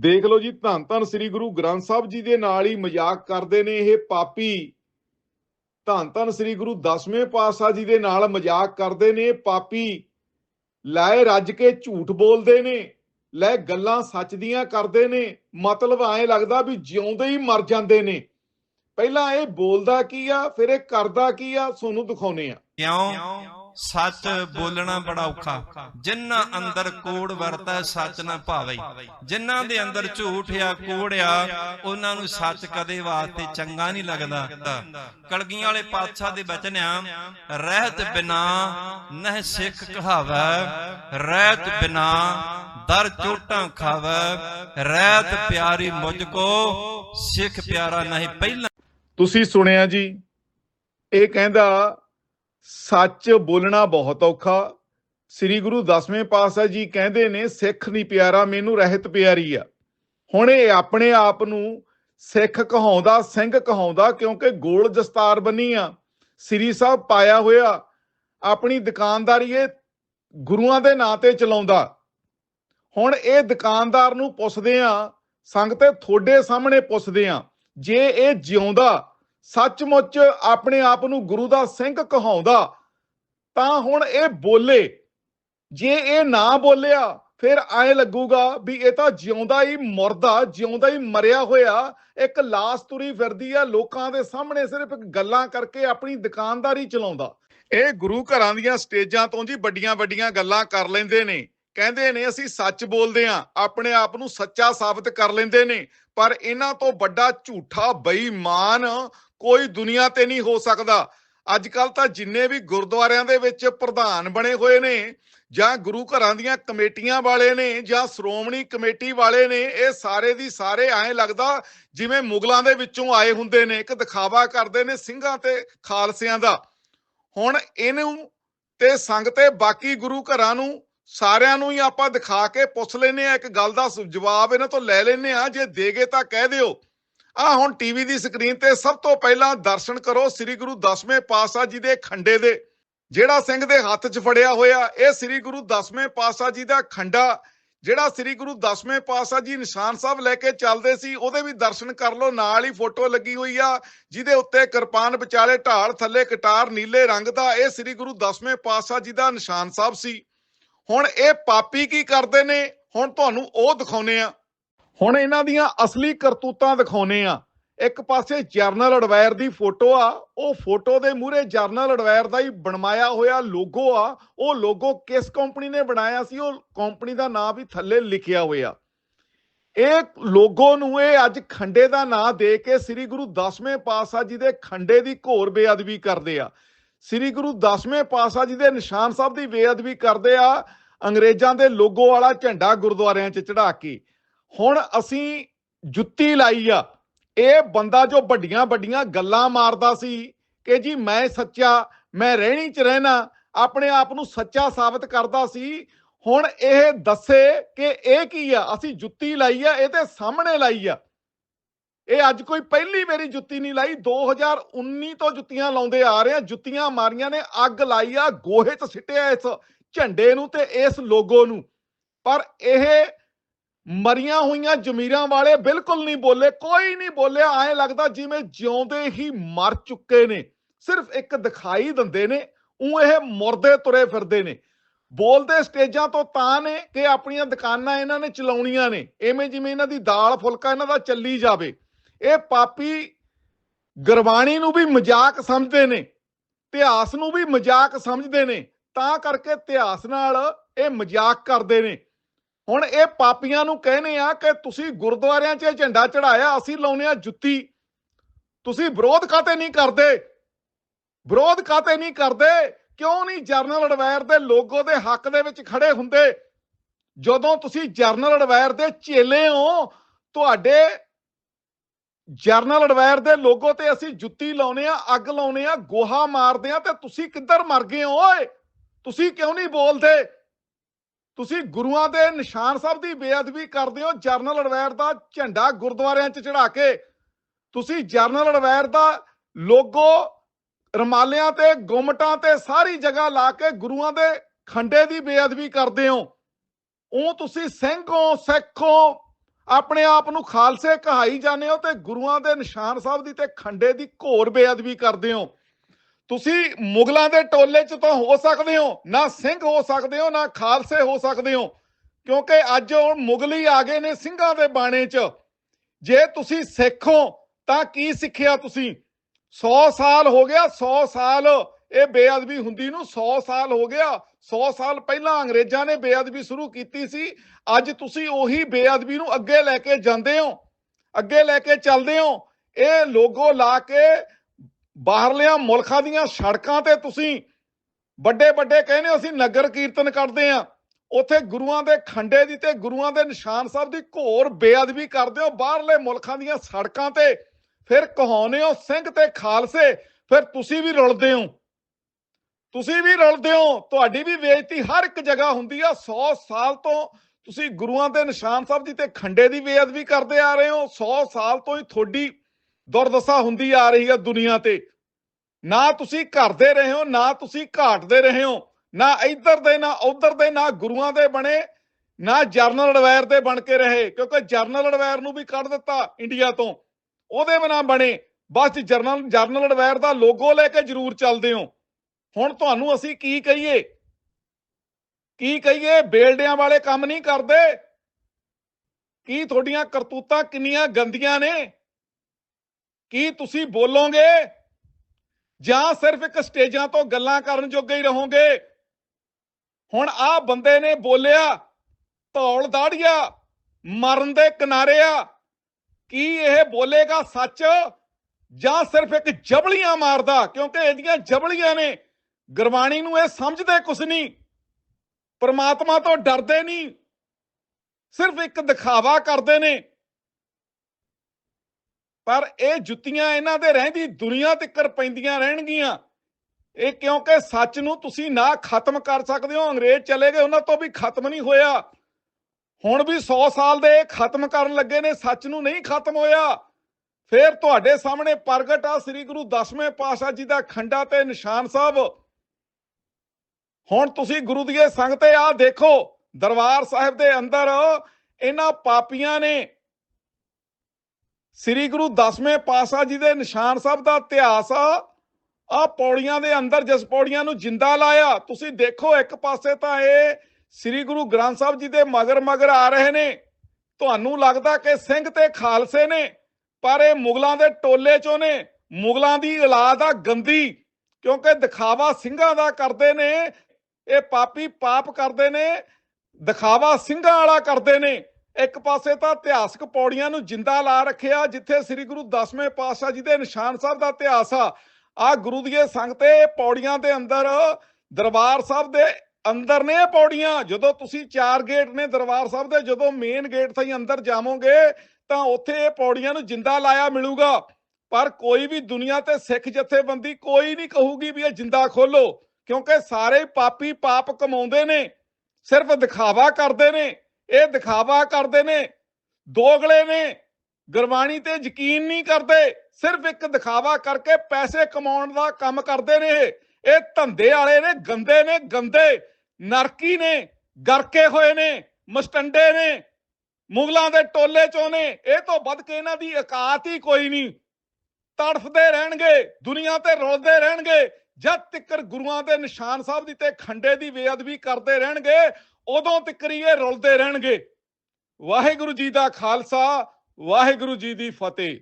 ਦੇਖ ਲਓ ਜੀ, ਧੰਨ ਧੰਨ ਸ੍ਰੀ ਗੁਰੂ ਗ੍ਰੰਥ ਸਾਹਿਬ ਜੀ ਦੇ ਨਾਲ ਹੀ ਮਜ਼ਾਕ ਕਰਦੇ ਨੇ ਇਹ ਪਾਪੀ। ਧੰਨ ਧੰਨ ਸ੍ਰੀ ਗੁਰੂ ਦਸਵੇਂ ਪਾਤਸ਼ਾਹ ਜੀ ਦੇ ਨਾਲ ਮਜ਼ਾਕ ਕਰਦੇ ਨੇ ਪਾਪੀ। ਲੈ ਰੱਜ ਕੇ ਝੂਠ ਬੋਲਦੇ ਨੇ, ਲੈ ਗੱਲਾਂ ਸੱਚ ਦੀਆਂ ਕਰਦੇ ਨੇ, ਮਤਲਬ ਐਂ ਲੱਗਦਾ ਵੀ ਜਿਉਂਦੇ ਹੀ ਮਰ ਜਾਂਦੇ ਨੇ। ਪਹਿਲਾਂ ਇਹ ਬੋਲਦਾ ਕੀ ਆ, ਫਿਰ ਇਹ ਕਰਦਾ ਕੀ ਆ ਤੁਹਾਨੂੰ ਦਿਖਾਉਨੇ ਆ ਕਿਉਂ? ਸੱਚ ਬੋਲਣਾ ਬੜਾ ਔਖਾ। ਜਿਨ੍ਹਾਂ ਅੰਦਰ ਕੋੜ ਵਰਤਾ, ਸੱਚ ਨਾ ਭਾਵੇ। ਜਿਨ੍ਹਾਂ ਦੇ ਅੰਦਰ ਝੂਠ ਆ, ਕੋੜ ਆ, ਉਹਨਾਂ ਨੂੰ ਸੱਚ ਕਦੇ ਵਾਸਤੇ ਚੰਗਾ ਨਹੀਂ ਲੱਗਦਾ। ਕਲਗੀਆਂ ਵਾਲੇ ਪਾਤਸ਼ਾਹ ਦੇ ਬਚਨ ਆ, ਰਹਿਤ ਬਿਨਾ ਨਹਿ ਸਿੱਖ ਕਹਾਵੈ, ਰਹਿਤ ਬਿਨਾ ਦਰ ਚੋਟਾਂ ਖਾਵੈ, ਰਹਿਤ ਪਿਆਰੀ ਮੁਝ ਕੋ ਸਿੱਖ ਪਿਆਰਾ ਨਹੀਂ। ਪਹਿਲਾਂ ਤੁਸੀਂ ਸੁਣਿਆ ਜੀ, ਇਹ ਕਹਿੰਦਾ ਸੱਚ ਬੋਲਣਾ ਬਹੁਤ ਔਖਾ। ਸ੍ਰੀ ਗੁਰੂ ਦਸਵੇਂ ਪਾਤਸ਼ਾਹ ਜੀ ਕਹਿੰਦੇ ਨੇ, ਸਿੱਖ ਨਹੀਂ ਪਿਆਰਾ, ਮੈਨੂੰ ਰਹਿਤ ਪਿਆਰੀ ਆ। ਹੁਣ ਇਹ ਆਪਣੇ ਆਪ ਨੂੰ ਸਿੱਖ ਕਹਾਉਂਦਾ, ਸਿੰਘ ਕਹਾਉਂਦਾ, ਕਿਉਂਕਿ ਗੋਲ ਦਸਤਾਰ ਬੰਨੀ ਆ। ਸ੍ਰੀ ਸਾਹਿਬ ਪਾਇਆ ਹੋਇਆ, ਆਪਣੀ ਦੁਕਾਨਦਾਰੀ ਇਹ ਗੁਰੂਆਂ ਦੇ ਨਾਂ ਤੇ ਚਲਾਉਂਦਾ। ਹੁਣ ਇਹ ਦੁਕਾਨਦਾਰ ਨੂੰ ਪੁੱਛਦੇ ਆ, ਸੰਗਤੇ ਤੁਹਾਡੇ ਸਾਹਮਣੇ ਪੁੱਛਦੇ ਆ, ਜੇ ਇਹ ਜਿਉਂਦਾ ਸੱਚਮੁੱਚ ਆਪਣੇ ਆਪ ਨੂੰ ਗੁਰੂ ਦਾ ਸਿੰਘ ਕਹਾਉਂਦਾ, ਤਾਂ ਹੁਣ ਇਹ ਬੋਲੇ। ਜੇ ਇਹ ਨਾ ਬੋਲਿਆ, ਫਿਰ ਐ ਲੱਗੂਗਾ ਵੀ ਇਹ ਤਾਂ ਜਿਉਂਦਾ ਹੀ ਮਰਦਾ, ਜਿਉਂਦਾ ਹੀ ਮਰਿਆ ਹੋਇਆ, ਇੱਕ ਲਾਸ਼ ਤੁਰੀ ਫਿਰਦੀ ਆ, ਲੋਕਾਂ ਦੇ ਸਾਹਮਣੇ ਸਿਰਫ ਗੱਲਾਂ ਕਰਕੇ ਆਪਣੀ ਦੁਕਾਨਦਾਰੀ ਚਲਾਉਂਦਾ। ਇਹ ਗੁਰੂ ਘਰਾਂ ਦੀਆਂ ਸਟੇਜਾਂ ਤੋਂ ਜੀ ਵੱਡੀਆਂ ਵੱਡੀਆਂ ਗੱਲਾਂ ਕਰ ਲੈਂਦੇ ਨੇ। ਕਹਿੰਦੇ ਨੇ, ਅਸੀਂ ਸੱਚ ਬੋਲਦੇ ਆਂ ਆਪਣੇ ਆਪ ਨੂੰ ਸੱਚਾ ਸਾਬਤ ਕਰ ਲੈਂਦੇ ਨੇ, ਪਰ ਇਹਨਾਂ ਤੋਂ ਵੱਡਾ ਝੂਠਾ ਬੇਈਮਾਨ ਕੋਈ ਦੁਨੀਆ ਤੇ ਨਹੀਂ ਹੋ ਸਕਦਾ। ਅੱਜ ਕੱਲ ਤਾਂ ਜਿੰਨੇ ਵੀ ਗੁਰਦੁਆਰਿਆਂ ਦੇ ਵਿੱਚ ਪ੍ਰਧਾਨ ਬਣੇ ਹੋਏ ਨੇ, ਜਾਂ ਗੁਰੂ ਘਰਾਂ ਦੀਆਂ ਕਮੇਟੀਆਂ ਵਾਲੇ ਨੇ, ਜਾਂ ਸ਼੍ਰੋਮਣੀ ਕਮੇਟੀ ਵਾਲੇ ਨੇ, ਇਹ ਸਾਰੇ ਦੀ ਸਾਰੇ ਐਂ ਲੱਗਦਾ ਜਿਵੇਂ ਮੁਗਲਾਂ ਦੇ ਵਿੱਚੋਂ ਆਏ ਹੁੰਦੇ ਨੇ, ਇੱਕ ਦਿਖਾਵਾ ਕਰਦੇ ਨੇ ਸਿੰਘਾਂ ਤੇ ਖਾਲਸਿਆਂ ਦਾ। ਹੁਣ ਇਹਨੂੰ ਤੇ ਸੰਗ ਤੇ ਬਾਕੀ ਗੁਰੂ ਘਰਾਂ ਨੂੰ, ਸਾਰਿਆਂ ਨੂੰ ਹੀ ਆਪਾਂ ਦਿਖਾ ਕੇ ਪੁੱਛ ਲੈਨੇ ਆ ਇੱਕ ਗੱਲ ਦਾ ਜਵਾਬ ਇਹਨਾਂ ਤੋਂ ਲੈ ਲੈਨੇ ਆ ਜੇ ਦੇਗੇ ਤਾਂ ਕਹਿ ਦਿਓ। ਆ ਹੁਣ ਟੀਵੀ ਦੀ ਸਕਰੀਨ ਤੇ ਸਭ ਤੋਂ ਪਹਿਲਾਂ ਦਰਸ਼ਨ ਕਰੋ ਸ੍ਰੀ ਗੁਰੂ ਦਸਵੇਂ ਪਾਤਸ਼ਾਹ ਜੀ ਦੇ ਖੰਡੇ ਦੇ। ਜਿਹੜਾ ਸਿੰਘ ਦੇ ਹੱਥ 'ਚ ਫੜਿਆ ਹੋਇਆ, ਇਹ ਸ੍ਰੀ ਗੁਰੂ ਦਸਵੇਂ ਪਾਤਸ਼ਾਹ ਜੀ ਦਾ ਖੰਡਾ। ਜਿਹੜਾ ਸ੍ਰੀ ਗੁਰੂ ਦਸਵੇਂ ਪਾਤਸ਼ਾਹ ਜੀ ਨਿਸ਼ਾਨ ਸਾਹਿਬ ਲੈ ਕੇ ਚੱਲਦੇ ਸੀ, ਉਹਦੇ ਵੀ ਦਰਸ਼ਨ ਕਰ ਲਓ। ਨਾਲ ਹੀ ਫੋਟੋ ਲੱਗੀ ਹੋਈ ਆ, ਜਿਹਦੇ ਉੱਤੇ ਕਿਰਪਾਨ ਵਿਚਾਲੇ ਢਾਲ ਥੱਲੇ ਕਟਾਰ ਨੀਲੇ ਰੰਗ ਦਾ, ਇਹ ਸ੍ਰੀ ਗੁਰੂ ਦਸਵੇਂ ਪਾਤਸ਼ਾਹ ਜੀ ਦਾ ਨਿਸ਼ਾਨ ਸਾਹਿਬ ਸੀ। ਹੁਣ ਇਹ ਪਾਪੀ ਕੀ ਕਰਦੇ ਨੇ? ਹੁਣ ਤੁਹਾਨੂੰ ਉਹ ਦਿਖਾਉਨੇ ਆ। ਹੁਣ ਇਹਨਾਂ ਦੀਆਂ ਅਸਲੀ ਕਰਤੂਤਾਂ ਦਿਖਾਉਨੇ ਆ। ਇੱਕ ਪਾਸੇ ਜਰਨਲ ਅਡਵਾਇਰ ਦੀ ਫੋਟੋ ਆ, ਉਹ ਫੋਟੋ ਦੇ ਮੂਹਰੇ ਜਰਨਲ ਅਡਵਾਇਰ ਦਾ ਹੀ ਬਣਵਾਇਆ ਹੋਇਆ ਲੋਗੋ ਆ। ਉਹ ਲੋਗੋ ਕਿਸ ਕੰਪਨੀ ਨੇ ਬਣਾਇਆ ਸੀ? ਉਹ ਕੰਪਨੀ ਦਾ ਨਾਮ ਵੀ ਥੱਲੇ ਲਿਖਿਆ ਹੋਇਆ। ਇਹ ਲੋਗੋ ਨੂੰ ਇਹ ਅੱਜ ਖੰਡੇ ਦਾ ਨਾਂ ਦੇ ਕੇ ਸ੍ਰੀ ਗੁਰੂ ਦਸਵੇਂ ਪਾਤਸ਼ਾਹ ਜੀ ਦੇ ਖੰਡੇ ਦੀ ਘੋਰ ਬੇਅਦਬੀ ਕਰਦੇ ਆ। ਸ੍ਰੀ ਗੁਰੂ ਦਸਵੇਂ ਪਾਤਸ਼ਾਹ ਜੀ ਦੇ ਨਿਸ਼ਾਨ ਸਾਹਿਬ ਦੀ ਬੇਅਦਬੀ ਕਰਦੇ ਆ। ਅੰਗਰੇਜ਼ਾਂ ਦੇ ਲੋਗੋ ਵਾਲਾ ਝੰਡਾ ਗੁਰਦੁਆਰਿਆਂ 'ਚ ਚੜਾ ਕੇ। ਹੁਣ ਅਸੀਂ ਜੁੱਤੀ ਲਾਈ ਆ। ਇਹ ਬੰਦਾ ਜੋ ਵੱਡੀਆਂ ਵੱਡੀਆਂ ਗੱਲਾਂ ਮਾਰਦਾ ਸੀ ਕਿ ਜੀ ਮੈਂ ਸੱਚਾ, ਮੈਂ ਰਹਿਣੀ 'ਚ ਰਹਿਣਾ, ਆਪਣੇ ਆਪ ਨੂੰ ਸੱਚਾ ਸਾਬਤ ਕਰਦਾ ਸੀ। ਹੁਣ ਇਹ ਦੱਸੇ ਕਿ ਇਹ ਕੀ ਆ? ਅਸੀਂ ਜੁੱਤੀ ਲਾਈ ਆ, ਇਹ ਤੇ ਸਾਹਮਣੇ ਲਾਈ ਆ। ਇਹ ਅੱਜ ਕੋਈ ਪਹਿਲੀ ਮੇਰੀ ਜੁੱਤੀ ਨਹੀਂ ਲਾਈ। 2019 ਤੋਂ ਜੁੱਤੀਆਂ ਲਾਉਂਦੇ ਆ ਰਹੇ ਆ। ਜੁੱਤੀਆਂ ਮਾਰੀਆਂ ਨੇ, ਅੱਗ ਲਾਈ ਆ, ਗੋਹੇ 'ਚ ਸਿੱਟਿਆ ਇਸ ਝੰਡੇ ਨੂੰ ਤੇ ਇਸ ਲੋਗੋ ਨੂੰ। ਪਰ ਇਹ ਮਰੀਆਂ ਹੋਈਆਂ ਜ਼ਮੀਰਾਂ ਵਾਲੇ ਬਿਲਕੁਲ ਨਹੀਂ ਬੋਲੇ, ਕੋਈ ਨਹੀਂ ਬੋਲਿਆ। ਐਂ ਲੱਗਦਾ ਜਿਵੇਂ ਜਿਉਂਦੇ ਹੀ ਮਰ ਚੁੱਕੇ ਨੇ। ਸਿਰਫ ਇੱਕ ਦਿਖਾਈ ਦਿੰਦੇ ਨੇ ਉਹ ਇਹ ਮੁਰਦੇ ਤੁਰੇ ਫਿਰਦੇ ਨੇ। ਬੋਲਦੇ ਸਟੇਜਾਂ ਤੋਂ ਤਾਂ ਨੇ ਕਿ ਆਪਣੀਆਂ ਦੁਕਾਨਾਂ ਇਹਨਾਂ ਨੇ ਚਲਾਉਣੀਆਂ ਨੇ। ਐਵੇਂ ਜਿਵੇਂ ਇਹਨਾਂ ਦੀ ਦਾਲ ਫੁਲਕਾ ਇਹਨਾਂ ਦਾ ਚੱਲੀ ਜਾਵੇ। ਇਹ ਪਾਪੀ ਗੁਰਬਾਣੀ ਨੂੰ ਵੀ ਮਜ਼ਾਕ ਸਮਝਦੇ ਨੇ, ਇਤਿਹਾਸ ਨੂੰ ਵੀ ਮਜ਼ਾਕ ਸਮਝਦੇ ਨੇ। ਤਾਂ ਕਰਕੇ ਇਤਿਹਾਸ ਨਾਲ ਇਹ ਮਜ਼ਾਕ ਕਰਦੇ ਨੇ। ਹੁਣ ਇਹ ਪਾਪੀਆਂ ਨੂੰ ਕਹਿੰਦੇ ਆ ਕਿ ਤੁਸੀਂ ਗੁਰਦੁਆਰਿਆਂ 'ਚ ਝੰਡਾ ਚੜਾਇਆ ਅਸੀਂ ਲਾਉਨੇ ਆ ਜੁੱਤੀ। ਤੁਸੀਂ ਵਿਰੋਧ ਕਾਤੇ ਨਹੀਂ ਕਰਦੇ? ਵਿਰੋਧ ਕਾਤੇ ਨਹੀਂ ਕਰਦੇ? ਕਿਉਂ ਨਹੀਂ ਜਰਨਲ ਅਡਵਾਇਰ ਦੇ ਲੋਗੋ ਦੇ ਹੱਕ ਦੇ ਵਿੱਚ ਖੜੇ ਹੁੰਦੇ? ਜਦੋਂ ਤੁਸੀਂ ਜਰਨਲ ਅਡਵਾਇਰ ਦੇ ਚੇਲੇ ਹੋ, ਤੁਹਾਡੇ ਜਰਨਲ ਅਡਵਾਇਰ ਦੇ ਲੋਗੋ ਤੇ ਅਸੀਂ ਜੁੱਤੀ ਲਾਉਨੇ ਆ ਅੱਗ ਲਾਉਨੇ ਆ ਗੋਹਾ ਮਾਰਦੇ ਆ ਤੇ ਤੁਸੀਂ ਕਿੱਧਰ ਮਰ ਗਏ ਹੋ ਓਏ? ਤੁਸੀਂ ਕਿਉਂ ਨਹੀਂ ਬੋਲਦੇ? ਤੁਸੀਂ ਗੁਰੂਆਂ ਦੇ ਨਿਸ਼ਾਨ ਸਾਹਿਬ ਦੀ ਬੇਅਦਬੀ ਕਰਦੇ ਹੋ, ਜਰਨਲ ਅਡਵੈਰ ਦਾ ਝੰਡਾ ਗੁਰਦੁਆਰਿਆਂ 'ਚ ਚੜਾ ਕੇ। ਤੁਸੀਂ ਜਰਨਲ ਅਡਵੈਰ ਦਾ ਲੋਗੋ ਰਮਾਲਿਆਂ ਤੇ, ਗੁੰਮਟਾਂ ਤੇ ਸਾਰੀ ਜਗ੍ਹਾ ਲਾ ਕੇ ਗੁਰੂਆਂ ਦੇ ਖੰਡੇ ਦੀ ਬੇਅਦਬੀ ਕਰਦੇ ਹੋ। ਉਹ ਤੁਸੀਂ ਸਿੰਘ ਹੋ ਸਿੱਖ ਹੋ ਆਪਣੇ ਆਪ ਨੂੰ ਖਾਲਸੇ ਕਹਾਈ ਜਾਂਦੇ ਹੋ ਤੇ ਗੁਰੂਆਂ ਦੇ ਨਿਸ਼ਾਨ ਸਾਹਿਬ ਦੀ ਤੇ ਖੰਡੇ ਦੀ ਘੋਰ ਬੇਅਦਬੀ ਕਰਦੇ ਹੋ। ਤੁਸੀਂ ਮੁਗਲਾਂ ਦੇ ਟੋਲੇ 'ਚ ਤਾਂ ਹੋ ਸਕਦੇ ਹੋ, ਨਾ ਸਿੰਘ ਹੋ ਸਕਦੇ ਹੋ, ਨਾ ਖਾਲਸੇ ਹੋ ਸਕਦੇ ਹੋ। ਕਿਉਂਕਿ ਅੱਜ ਹੁਣ ਮੁਗਲੀ ਆ ਗਏ ਨੇ ਸਿੰਘਾਂ ਦੇ ਬਾਣੇ 'ਚ। ਜੇ ਤੁਸੀਂ ਸਿੱਖ ਹੋ, ਤਾਂ ਕੀ ਸਿੱਖਿਆ ਤੁਸੀਂ? 100 ਸਾਲ ਹੋ ਗਿਆ 100 ਸਾਲ ਇਹ ਬੇਅਦਬੀ ਹੁੰਦੀ ਨੂੰ 100 ਸਾਲ ਹੋ ਗਿਆ। 100 ਸਾਲ ਪਹਿਲਾਂ ਅੰਗਰੇਜ਼ਾਂ ਨੇ ਬੇਅਦਬੀ ਸ਼ੁਰੂ ਕੀਤੀ ਸੀ। ਅੱਜ ਤੁਸੀਂ ਉਹੀ ਬੇਅਦਬੀ ਨੂੰ ਅੱਗੇ ਲੈ ਕੇ ਜਾਂਦੇ ਹੋ, ਅੱਗੇ ਲੈ ਕੇ ਚੱਲਦੇ ਹੋ। ਇਹ ਲੋਗੋ ਲਾ ਕੇ ਬਾਹਰਲਿਆਂ ਮੁਲਕਾਂ ਦੀਆਂ ਸੜਕਾਂ ਤੇ ਤੁਸੀਂ ਵੱਡੇ ਵੱਡੇ ਕਹਿੰਦੇ ਹੋ, ਅਸੀਂ ਨਗਰ ਕੀਰਤਨ ਕਰਦੇ ਆ ਉੱਥੇ ਗੁਰੂਆਂ ਦੇ ਖੰਡੇ ਦੀ ਤੇ ਗੁਰੂਆਂ ਦੇ ਨਿਸ਼ਾਨ ਸਾਹਿਬ ਦੀ ਘੋਰ ਬੇਅਦਬੀ ਕਰਦੇ ਹੋ, ਬਾਹਰਲੇ ਮੁਲਕਾਂ ਦੀਆਂ ਸੜਕਾਂ ਤੇ। ਫਿਰ ਕਹਾਉਨੇ ਹੋ, ਸਿੰਘ ਤੇ ਖਾਲਸੇ, ਫਿਰ ਤੁਸੀਂ ਵੀ ਰੁਲਦੇ ਹੋ। ਤੁਸੀਂ ਵੀ ਰੁਲਦੇ ਹੋ, ਤੁਹਾਡੀ ਵੀ ਬੇਇੱਜ਼ਤੀ ਹਰ ਇੱਕ ਜਗ੍ਹਾ ਹੁੰਦੀ ਆ। 100 ਸਾਲ ਤੋਂ ਤੁਸੀਂ ਗੁਰੂਆਂ ਦੇ ਨਿਸ਼ਾਨ ਸਾਹਿਬ ਦੀ ਤੇ ਖੰਡੇ ਦੀ ਬੇਅਦਬੀ ਕਰਦੇ ਆ ਰਹੇ ਹੋ 100 ਸਾਲ ਤੋਂ ਹੀ ਤੁਹਾਡੀ ਦੁਰਦਸ਼ਾ ਹੁੰਦੀ ਆ ਰਹੀ ਹੈ ਦੁਨੀਆ ਤੇ। ਨਾ ਤੁਸੀਂ ਘਰਦੇ ਰਹੇ ਹੋ, ਨਾ ਤੁਸੀਂ ਘਾਟਦੇ ਰਹੇ ਹੋ। ਨਾ ਇੱਧਰ ਦੇ, ਨਾ ਉੱਧਰ ਦੇ, ਨਾ ਗੁਰੂਆਂ ਦੇ ਬਣੇ, ਨਾ ਜਰਨਲ ਅਡਵਾਇਰ ਦੇ ਬਣ ਕੇ ਰਹੇ। ਕਿਉਂਕਿ ਜਰਨਲ ਡਵੈਰ ਨੂੰ ਵੀ ਕੱਢ ਦਿੱਤਾ ਇੰਡੀਆ ਤੋਂ। ਉਹਦੇ ਬਿਨਾ ਬਣੇ। ਬਸ ਜਰਨਲ ਜਰਨਲ ਅਡਵਾਇਰ ਦਾ ਲੋਗੋ ਲੈ ਕੇ ਜ਼ਰੂਰ ਚੱਲਦੇ ਹੋ। ਹੁਣ ਤੁਹਾਨੂੰ ਅਸੀਂ ਕੀ ਕਹੀਏ? ਕੀ ਕਹੀਏ? ਬੇਲਡਿਆਂ ਵਾਲੇ ਕੰਮ ਨਹੀਂ ਕਰਦੇ। ਕੀ ਤੁਹਾਡੀਆਂ ਕਰਤੂਤਾਂ ਕਿੰਨੀਆਂ ਗੰਦੀਆਂ ਨੇ? ਕੀ ਤੁਸੀਂ ਬੋਲੋਗੇ? ਜਾਂ ਸਿਰਫ ਇੱਕ ਸਟੇਜਾਂ ਤੋਂ ਗੱਲਾਂ ਕਰਨ ਜੋਗੇ ਹੀ ਰਹੋਗੇ? ਹੁਣ ਆਹ ਬੰਦੇ ਨੇ ਬੋਲਿਆ, ਧੌਲ ਦਾੜੀਆ, ਮਰਨ ਦੇ ਕਿਨਾਰੇ ਆ ਕੀ ਇਹ ਬੋਲੇਗਾ ਸੱਚ? ਜਾਂ ਸਿਰਫ ਇੱਕ ਜਬਲੀਆਂ ਮਾਰਦਾ? ਕਿਉਂਕਿ ਇਹਦੀਆਂ ਜਬਲੀਆਂ ਨੇ। ਗੁਰਬਾਣੀ ਨੂੰ ਇਹ ਸਮਝਦੇ ਕੁਛ ਨਹੀਂ। ਪਰਮਾਤਮਾ ਤੋਂ ਡਰਦੇ ਨਹੀਂ। ਸਿਰਫ ਇੱਕ ਦਿਖਾਵਾ ਕਰਦੇ ਨੇ। ਪਰ ਇਹ ਜੁੱਤੀਆਂ ਇਹਨਾਂ ਦੇ ਰਹਿੰਦੀ ਦੁਨੀਆ ਤੱਕਰ ਪੈਂਦੀਆਂ ਰਹਿਣਗੀਆਂ। ਇਹ ਕਿਉਂਕਿ ਸੱਚ ਨੂੰ ਤੁਸੀਂ ਨਾ ਖਤਮ ਕਰ ਸਕਦੇ ਹੋ, ਅੰਗਰੇਜ਼ ਚਲੇ ਗਏ, ਉਹਨਾਂ ਤੋਂ ਵੀ ਖਤਮ ਨਹੀਂ ਹੋਇਆ। ਹੁਣ ਵੀ 100 ਸਾਲ ਦੇ ਇਹ ਖਤਮ ਕਰਨ ਲੱਗੇ ਨੇ, ਸੱਚ ਨੂੰ ਨਹੀਂ ਖਤਮ ਹੋਇਆ। ਫੇਰ ਤੁਹਾਡੇ ਸਾਹਮਣੇ ਪ੍ਰਗਟ ਆ ਸ੍ਰੀ ਗੁਰੂ ਦਸਵੇਂ ਪਾਤਸ਼ਾਹ ਜੀ ਦਾ ਖੰਡਾ ਤੇ ਨਿਸ਼ਾਨ ਸਾਹਿਬ। ਹੁਣ ਤੁਸੀਂ ਗੁਰੂ ਦੀ ਇਹ ਸੰਗਤ ਆ ਦੇਖੋ, ਦਰਬਾਰ ਸਾਹਿਬ ਦੇ ਅੰਦਰ ਇਹਨਾਂ ਪਾਪੀਆਂ ਨੇ ਸ੍ਰੀ ਗੁਰੂ ਦਸਵੇਂ ਪਾਤਸ਼ਾਹ ਜੀ ਦੇ ਨਿਸ਼ਾਨ ਸਾਹਿਬ ਦਾ ਇਤਿਹਾਸ ਆ। ਪੌੜੀਆਂ ਦੇ ਅੰਦਰ ਜਿਸ ਪੌੜੀਆਂ ਨੂੰ ਜਿੰਦਾ ਲਾਇਆ, ਤੁਸੀਂ ਦੇਖੋ ਇੱਕ ਪਾਸੇ ਤਾਂ ਇਹ ਸ੍ਰੀ ਗੁਰੂ ਗ੍ਰੰਥ ਸਾਹਿਬ ਜੀ ਦੇ ਮਗਰ ਮਗਰ ਆ ਰਹੇ ਨੇ। ਤੁਹਾਨੂੰ ਲੱਗਦਾ ਕਿ ਸਿੰਘ ਤੇ ਖਾਲਸੇ ਨੇ, ਪਰ ਇਹ ਮੁਗਲਾਂ ਦੇ ਟੋਲੇ ਚੋਂ ਨੇ। ਮੁਗਲਾਂ ਦੀ ਔਲਾਦ ਆ ਗੰਦੀ, ਕਿਉਂਕਿ ਦਿਖਾਵਾ ਸਿੰਘਾਂ ਦਾ ਕਰਦੇ ਨੇ, ਇਹ ਪਾਪੀ ਪਾਪ ਕਰਦੇ ਨੇ, ਦਿਖਾਵਾ ਸਿੰਘਾਂ ਵਾਲਾ ਕਰਦੇ ਨੇ। ਇੱਕ ਪਾਸੇ ਤਾਂ ਇਤਿਹਾਸਕ ਪੌੜੀਆਂ ਨੂੰ ਜਿੰਦਾ ਲਾ ਰੱਖਿਆ, ਜਿੱਥੇ ਸ੍ਰੀ ਗੁਰੂ ਦਸਵੇਂ ਪਾਤਸ਼ਾਹ ਜੀ ਦੇ ਨਿਸ਼ਾਨ ਸਾਹਿਬ ਦਾ ਇਤਿਹਾਸ ਆ। ਆ ਗੁਰੂ ਦੀਆਂ ਸੰਗਤੇ ਪੌੜੀਆਂ ਦੇ ਅੰਦਰ, ਦਰਬਾਰ ਸਾਹਿਬ ਦੇ ਅੰਦਰ ਨੇ ਇਹ ਪੌੜੀਆਂ। ਜਦੋਂ ਤੁਸੀਂ ਚਾਰ ਗੇਟ ਨੇ ਦਰਬਾਰ ਸਾਹਿਬ ਦੇ, ਜਦੋਂ ਮੇਨ ਗੇਟ ਤੋਂ ਹੀ ਅੰਦਰ ਜਾਵੋਗੇ, ਤਾਂ ਉੱਥੇ ਇਹ ਪੌੜੀਆਂ ਨੂੰ ਜਿੰਦਾ ਲਾਇਆ ਮਿਲੂਗਾ। ਪਰ ਕੋਈ ਵੀ ਦੁਨੀਆ ਤੇ ਸਿੱਖ ਜਥੇਬੰਦੀ ਕੋਈ ਨਹੀਂ ਕਹੂਗੀ ਵੀ ਇਹ ਜਿੰਦਾ ਖੋਲੋ, ਕਿਉਂਕਿ ਸਾਰੇ ਪਾਪੀ ਪਾਪ ਕਮਾਉਂਦੇ ਨੇ, ਸਿਰਫ ਦਿਖਾਵਾ ਕਰਦੇ ਨੇ। ਇਹ ਦਿਖਾਵਾ ਕਰਦੇ ਨੇ, ਦੋਗਲੇ ਨੇ, ਗੁਰਬਾਣੀ ਤੇ ਯਕੀਨ ਨਹੀਂ ਕਰਦੇ, ਸਿਰਫ ਇੱਕ ਦਿਖਾਵਾ ਕਰਕੇ ਪੈਸੇ ਕਮਾਉਣ ਦਾ ਕੰਮ ਕਰਦੇ ਨੇ ਇਹ। ਇਹ ਧੰਦੇ ਵਾਲੇ ਨੇ, ਗੰਦੇ ਨੇ, ਗੰਦੇ, ਨਰਕੀ ਨੇ, ਗਰਕੇ ਹੋਏ ਨੇ, ਮਸਟੰਡੇ ਨੇ, ਮੁਗਲਾਂ ਦੇ ਟੋਲੇ ਚੋਂ ਨੇ। ਇਹ ਤੋਂ ਵੱਧ ਕੇ ਇਹਨਾਂ ਦੀ ਔਕਾਤ ਹੀ ਕੋਈ ਨਹੀਂ। ਤੜਫਦੇ ਰਹਿਣਗੇ, ਦੁਨੀਆ ਤੇ ਰੁਲਦੇ ਰਹਿਣਗੇ, ਜਦ ਤੱਕ ਗੁਰੂਆਂ ਦੇ ਨਿਸ਼ਾਨ ਸਾਹਿਬ ਦੀ ਤੇ ਖੰਡੇ ਦੀ ਬੇਅਦਬੀ ਕਰਦੇ ਰਹਿਣਗੇ ਉਦੋਂ ਤੱਕ ਇਹ ਰੁਲਦੇ ਰਹਿਣਗੇ। ਵਾਹਿਗੁਰੂ ਜੀ ਦਾ ਖਾਲਸਾ ਵਾਹਿਗੁਰੂ ਜੀ ਦੀ ਫਤਿਹ।